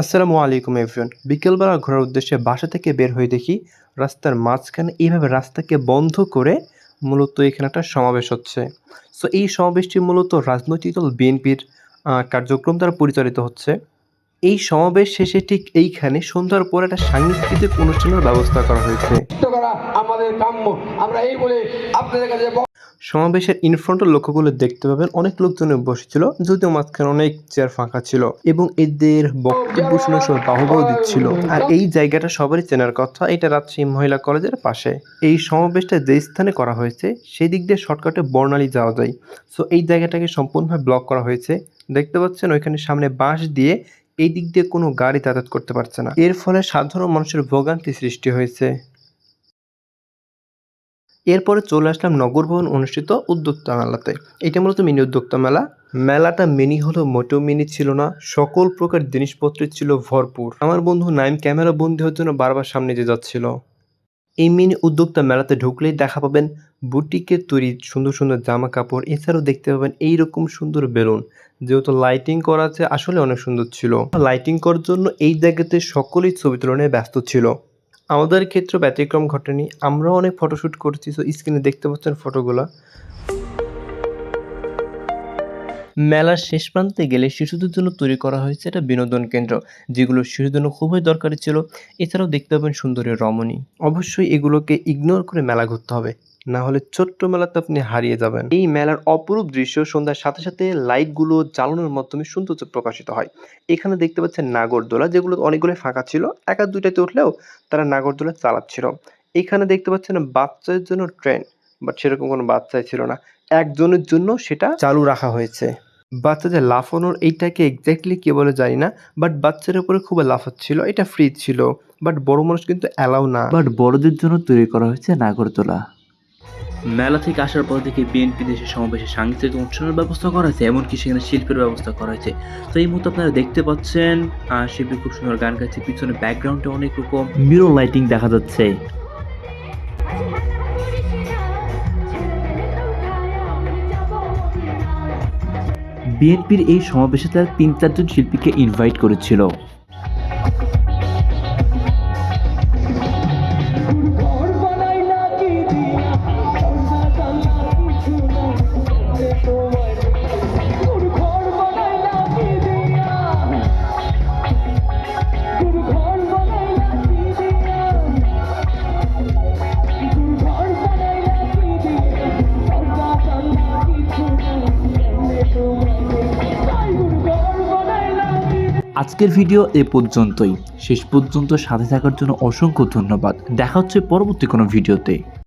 আসসালামু আলাইকুম এভরিওয়ান বিকেলবেলা ঘোরার উদ্দেশ্যে বাসা থেকে বের হয়ে দেখি রাস্তার মাঝখানে এইভাবে রাস্তাকে বন্ধ করে মূলত এখানে একটা সমাবেশ হচ্ছে। সো এই সমাবেশটি মূলত রাজনৈতিক দল বিএনপির কার্যক্রম দ্বারা পরিচালিত হচ্ছে। এই সমাবেশ শেষে ঠিক এইখানে সন্ধ্যার পর একটা সাংস্কৃতিক অনুষ্ঠানের ব্যবস্থা করা হয়েছে। আমাদের কাম্য। আমরা এই বলে আপনাদের কাছে সমাবেশের ইনফ্রন্টের লক্ষ্যগুলো দেখতে পাবেন। অনেক লোকজন বসেছিল, যদিও মাঝখানে অনেক চেয়ার ফাঁকা ছিল এবং এদের বক্তব্য শোনার সময় বাহুবাহু দিচ্ছিল। আর এই জায়গাটা সবারই চেনার কথা, এটা রাজশাহী মহিলা কলেজের পাশে। এই সমাবেশটা যে স্থানে করা হয়েছে সেই দিক দিয়ে শর্টকাটে বর্ণালী যাওয়া যায়। সো এই জায়গাটাকে সম্পূর্ণভাবে ব্লক করা হয়েছে। দেখতে পাচ্ছেন, ওইখানে সামনে বাঁশ দিয়ে এই দিক দিয়ে কোনো গাড়ি যাতায়াত করতে পারছে না। এর ফলে সাধারণ মানুষের ভোগান্তি সৃষ্টি হয়েছে। এরপরে চলে আসলাম নগর ভবন অনুষ্ঠিত উদ্যোক্তা মেলাতে। এটা মূলত মিনি উদ্যোক্তা মেলা। মেলাটা মিনি হলেও মোটেও মিনি ছিল না। সকল প্রকার জিনিসপত্র ছিল ভরপুর। আমার বন্ধু নাইম ক্যামেরা বন্দি হওয়ার জন্য বারবার সামনে যে যাচ্ছিল। এই মিনি উদ্যোক্তা মেলাতে ঢুকলেই দেখা পাবেন বুটিকের তৈরি সুন্দর সুন্দর জামা কাপড়। এছাড়াও দেখতে পাবেন এই রকম সুন্দর বেলুন। যেহেতু লাইটিং করা আছে, আসলে অনেক সুন্দর ছিল। লাইটিং করার জন্য এই জায়গাতে সকলেই ছবি তুলনায় ব্যস্ত ছিল। আমাদের ক্ষেত্রে ব্যতিক্রম ঘটেনি। আমরাও অনেক ফটোশ্যুট করছি সো স্ক্রিনে দেখতে পাচ্ছেন ফটোগুলো মেলার শেষ প্রান্তে গেলে শিশুদের জন্য তৈরি করা হয়েছে একটা বিনোদন কেন্দ্র, যেগুলো শিশুদের জন্য খুবই দরকারি ছিল। এছাড়াও দেখতে পাবেন সুন্দরী রমণী। অবশ্যই এগুলোকে ইগনোর করে মেলা ঘুরতে হবে। না হলে ছোট্ট মেলাতে আপনি হারিয়ে যাবেন। এই মেলার অপরূপ দৃশ্য সন্ধ্যার সাথে সাথে লাইটগুলো জ্বালানোর মাধ্যমে সৌন্দর্য প্রকাশিত হয়। এখানে দেখতে পাচ্ছেন নাগরদোলা, যেগুলো অনেকগুলো ফাঁকা ছিল। এক আর দুইটাতে উঠলেও তারা নাগরদোলা চালাচ্ছিল। এখানে দেখতে পাচ্ছেন বাচ্চাদের জন্য ট্রেন, বাট সেরকম কোনো বাচ্চাই ছিল না। একজনের জন্য সেটা চালু রাখা হয়েছে। বাচ্চাদের লাফানোর এইটাকে এক্স্যাক্টলি কি বলে জানি না, বাট বাচ্চাদের উপরে খুব লাফাচ্ছিল এটা ফ্রি ছিল, বাট বড় মানুষ কিন্তু অ্যালাউ না। বাট বড়দের জন্য তৈরি করা হয়েছে নাগরদোলা। মেলা থেকে আসার পর থেকে বিএনপি দেশের সমাবেশে সাংস্কৃতিক অনুষ্ঠানের ব্যবস্থা করা হয়েছে, এমনকি সেখানে শিল্পের ব্যবস্থা করা হয়েছে। তো এই মুহূর্তে আপনারা দেখতে পাচ্ছেন শিল্পী খুব সুন্দর গান গাইছে পিছনে ব্যাকগ্রাউন্ডে অনেক রকম। মিরো লাইটিং দেখা যাচ্ছে। বিএনপির এই সমাবেশে তারা তিন চারজন শিল্পীকে ইনভাইট করেছিল। আজকের ভিডিও এ পর্যন্তই। শেষ পর্যন্ত সাথে থাকার জন্য অসংখ্য ধন্যবাদ। দেখা হচ্ছে পরবর্তী কোনো ভিডিওতে।